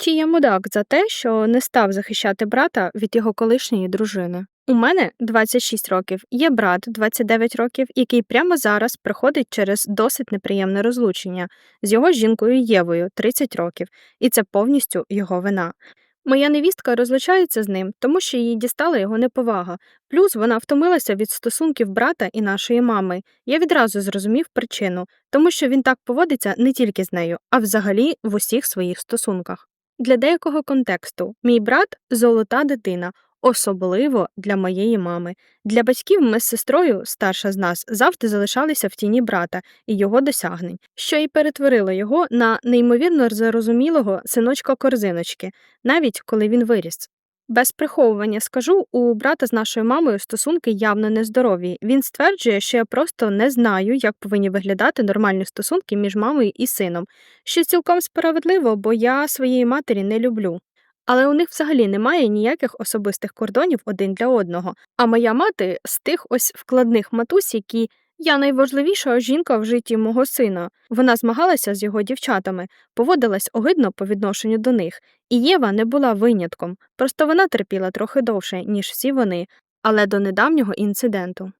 Чи я мудак за те, що не став захищати брата від його колишньої дружини? У мене 26 років, є брат 29 років, який прямо зараз проходить через досить неприємне розлучення з його жінкою Євою 30 років, і це повністю його вина. Моя невістка розлучається з ним, тому що її дістала його неповага. Плюс вона втомилася від стосунків брата і нашої мами. Я відразу зрозумів причину, тому що він так поводиться не тільки з нею, а взагалі в усіх своїх стосунках. Для деякого контексту мій брат золота дитина, особливо для моєї мами. Для батьків ми з сестрою, старша з нас, завжди залишалися в тіні брата і його досягнень, що і перетворило його на неймовірно зарозумілого синочка корзиночки, навіть коли він виріс. Без приховування скажу, у брата з нашою мамою стосунки явно нездорові. Він стверджує, що я просто не знаю, як повинні виглядати нормальні стосунки між мамою і сином, що цілком справедливо, бо я своєї матері не люблю. Але у них взагалі немає ніяких особистих кордонів один для одного. А моя мати з тих ось вкладних матусь, які я найважливіша жінка в житті мого сина. Вона змагалася з його дівчатами, поводилась огидно по відношенню до них, і Єва не була винятком, просто вона терпіла трохи довше, ніж всі вони, але до недавнього інциденту.